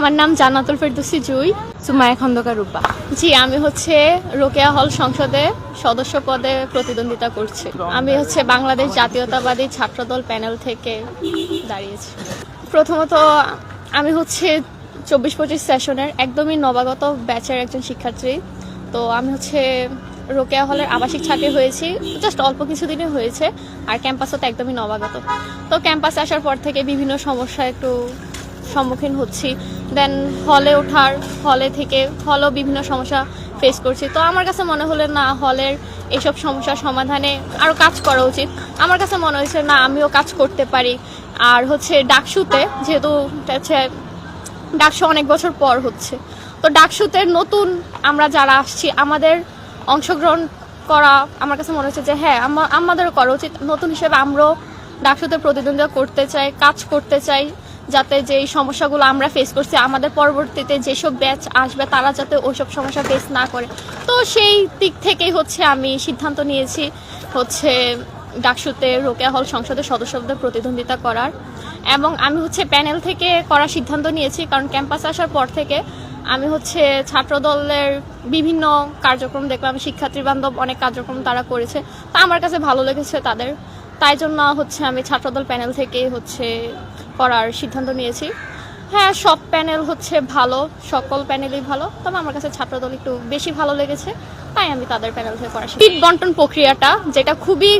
আমার নাম জান্নাতুল ফেরদৌসি জুই সুমায়া খন্দকার রূপা। জি, আমি হচ্ছে রোকেয়া হল সংসদে সদস্য পদে প্রতিদ্বন্দ্বিতা করছি। আমি হচ্ছে বাংলাদেশ জাতীয়তাবাদী ছাত্রদল প্যানেল থেকে দাঁড়িয়েছি। প্রথমত, আমি হচ্ছে চব্বিশ পঁচিশ সেশনের একদমই নবাগত ব্যাচের একজন শিক্ষার্থী। তো আমি হচ্ছে রোকেয়া হলের আবাসিক ছাত্রী হয়েছি। জাস্ট অল্প কিছুদিনই হয়েছে, আর ক্যাম্পাসও তো একদমই নবাগত। তো ক্যাম্পাসে আসার পর থেকে বিভিন্ন সমস্যা একটু সম্মুখীন হচ্ছি। দেন হলে ওঠার হলে থেকে হলও বিভিন্ন সমস্যা ফেস করছি। তো আমার কাছে মনে হলো না হলের এইসব সমস্যার সমাধানে আরও কাজ করা উচিত। আমার কাছে মনে হয়েছে, না, আমিও কাজ করতে পারি। আর হচ্ছে ডাকসুতে, যেহেতু হচ্ছে ডাকসু অনেক বছর পর হচ্ছে। তো ডাকসুতে নতুন আমরা যারা আসছি, আমাদের অংশগ্রহণ করা আমার কাছে মনে হচ্ছে যে হ্যাঁ আমা- আমাদেরও করা উচিত। নতুন হিসেবে আমরাও ডাকসুতে প্রতিদ্বন্দ্বিতা করতে চাই, কাজ করতে চাই। যাতে যে সমস্যাগুলো আমরা ফেস করছি, আমাদের পরবর্তীতে যেসব ব্যাচ আসবে তারা যাতে ওইসব সমস্যা ফেস না করে। তো সেই দিক থেকেই হচ্ছে আমি সিদ্ধান্ত নিয়েছি হচ্ছে ডাকসুতে রোকেয়া হল সংসদের সদস্যদের প্রতিদ্বন্দ্বিতা করার। এবং আমি হচ্ছে প্যানেল থেকে করার সিদ্ধান্ত নিয়েছি, কারণ ক্যাম্পাসে আসার পর থেকে আমি হচ্ছে ছাত্রদলের বিভিন্ন কার্যক্রম দেখলাম, শিক্ষার্থী বান্ধব অনেক কার্যক্রম তারা করেছে। তা আমার কাছে ভালো লেগেছে তাদের। তাই জন্য হচ্ছে আমি ছাত্রদল প্যানেল থেকে হচ্ছে করার সিদ্ধান্ত নিয়েছি। হ্যাঁ সব প্যানেল হচ্ছে ভালো, সকল প্যানেলই ভালো, তবে আমার কাছে ছাত্রদল একটু বেশি ভালো লেগেছে, তাই আমি তাদের প্যানেল থেকে করার সিট বন্টন প্রক্রিয়াটা, যেটা খুবই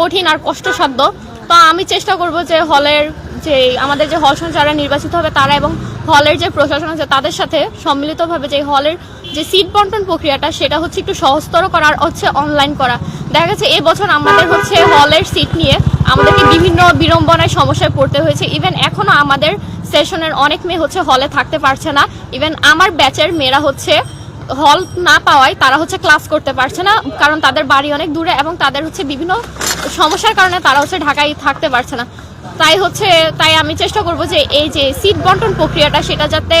কঠিন আর কষ্টসাধ্য, তো আমি চেষ্টা করব যে হলের যে, আমাদের যে হল যারা নির্বাচিত হবে তারা এবং হলের যে প্রশাসন আছে তাদের সাথে সম্মিলিতভাবে যে হলের যে সিট বন্টন প্রক্রিয়াটা, সেটা হচ্ছে একটু সহজতর করা আর হচ্ছে অনলাইন করা। দেখা গেছে এবছর আমাদের হচ্ছে হলের সিট নিয়ে আমাদেরকে বিভিন্ন বিড়ম্বনায়, সমস্যায় পড়তে হয়েছে। ইভেন এখনও আমাদের সেশনের অনেক মেয়ে হচ্ছে হলে থাকতে পারছে না। ইভেন আমার ব্যাচের মেয়েরা হচ্ছে হল না পাওয়ায় তারা হচ্ছে ক্লাস করতে পারছে না, কারণ তাদের বাড়ি অনেক দূরে এবং তাদের হচ্ছে বিভিন্ন সমস্যার কারণে তারা হচ্ছে ঢাকায় থাকতে পারছে না। তাই হচ্ছে, তাই আমি চেষ্টা করব যে এই যে সিট বন্টন প্রক্রিয়াটা, সেটা যাতে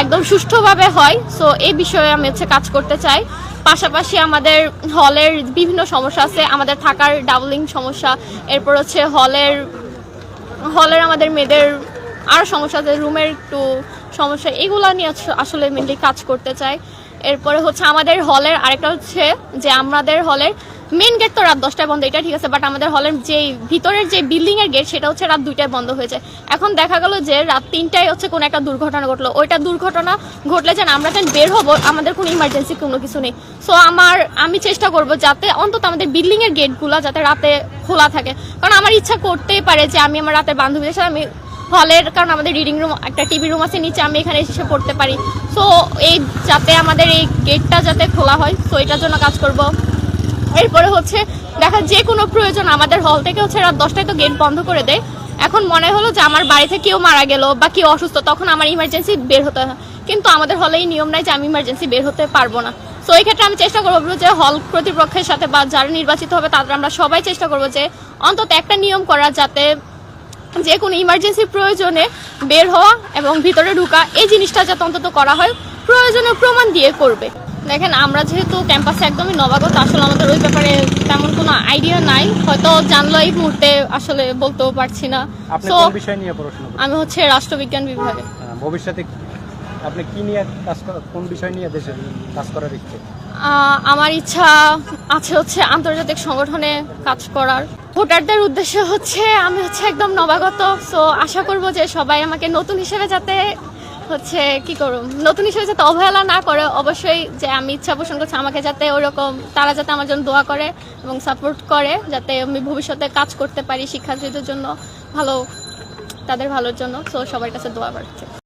একদম সুষ্ঠুভাবে হয়। সো এই বিষয়ে আমি হচ্ছে কাজ করতে চাই। পাশাপাশি আমাদের হলের বিভিন্ন সমস্যা আছে, আমাদের থাকার ডাবলিং সমস্যা, এরপর হচ্ছে হলের হলের আমাদের মেয়েদের আরও সমস্যা আছে, রুমের একটু সমস্যা, এগুলো নিয়ে আসলে মেনলি কাজ করতে চাই। এরপরে হচ্ছে আমাদের হলের আরেকটা হচ্ছে যে আমাদের হলের মেন গেট তো রাত দশটায় বন্ধ এটা ঠিক আছে বাট আমাদের হলের যে ভিতরের যে বিল্ডিং এর গেট সেটা হচ্ছে রাত দুইটায় বন্ধ হয়েছে। এখন দেখা গেল যে রাত তিনটায় হচ্ছে কোনো একটা দুর্ঘটনা ঘটলো। ওইটা দুর্ঘটনা ঘটলে যেন আমরা যেন বের হব, আমাদের কোনো ইমার্জেন্সি কোনো কিছু নেই। সো আমার, আমি চেষ্টা করব যাতে অন্তত আমাদের বিল্ডিং এর গেটগুলো যাতে রাতে খোলা থাকে। কারণ আমার ইচ্ছা করতেই পারে যে আমি আমার রাতের বান্ধবীদের সাথে, আমি হলের কারণ আমাদের রিডিং রুম একটা টিভি রুম আছে নিচে, আমি এখানে এসে পড়তে পারি। সো এই, যাতে আমাদের এই গেটটা যাতে খোলা হয় সো এটার জন্য কাজ করব। এরপরে হচ্ছে দেখা যে কোনো প্রয়োজন আমাদের হল থেকে হচ্ছে রাত দশটায় তো গেট বন্ধ করে দেয়। এখন মনে হলো যে আমার বাড়িতে কেউ মারা গেল বা কেউ অসুস্থ, তখন আমার ইমার্জেন্সি বের হতে হয়। কিন্তু আমাদের হলে এই নিয়ম নাই যে আমি ইমার্জেন্সি বের হতে পারব না। তো এই ক্ষেত্রে আমি চেষ্টা করব যে হল কর্তৃপক্ষের সাথে বা যারা নির্বাচিত হবে তাদের আমরা সবাই চেষ্টা করব যে অন্তত একটা নিয়ম করা যাতে যে কোনো ইমার্জেন্সি প্রয়োজনে বের হওয়া এবং ভিতরে ঢুকা, এই জিনিসটা যাতে অন্তত করা হয়, প্রয়োজনীয় প্রমাণ দিয়ে করবে। দেখেন আমরা যেহেতু ক্যাম্পাসে একদমই নবাগত আসলে আমাদের ওই ব্যাপারে তেমন কোনো আইডিয়া নাই। হয়তো জানলো এই মুহূর্তে আসলে বলতেও পারছি না। তো বিষয় নিয়ে পড়াশোনা আমি হচ্ছে রাষ্ট্রবিজ্ঞান বিভাগে। ভবিষ্যতে আপনি কি নিয়ে কাজ কোন বিষয় নিয়ে দেশে কাজ করার ইচ্ছে? আমার ইচ্ছা আছে হচ্ছে আন্তর্জাতিক সংগঠনে কাজ করার। ভোটারদের উদ্দেশ্য হচ্ছে আমি হচ্ছে একদম নবাগত। সো আশা করব যে সবাই আমাকে নতুন হিসেবে যাতে হচ্ছে, কি করব? নতুন হিসেবে যাতে অবহেলা না করে অবশ্যই যে আমি ইচ্ছা পোষণ করছি আমাকে যাতে ওরকম, তারা যাতে আমার জন্য দোয়া করে এবং সাপোর্ট করে, যাতে আমি ভবিষ্যতে কাজ করতে পারি শিক্ষার্থীদের জন্য ভালো, তাদের ভালোর জন্য। সো সবার কাছে দোয়া করছে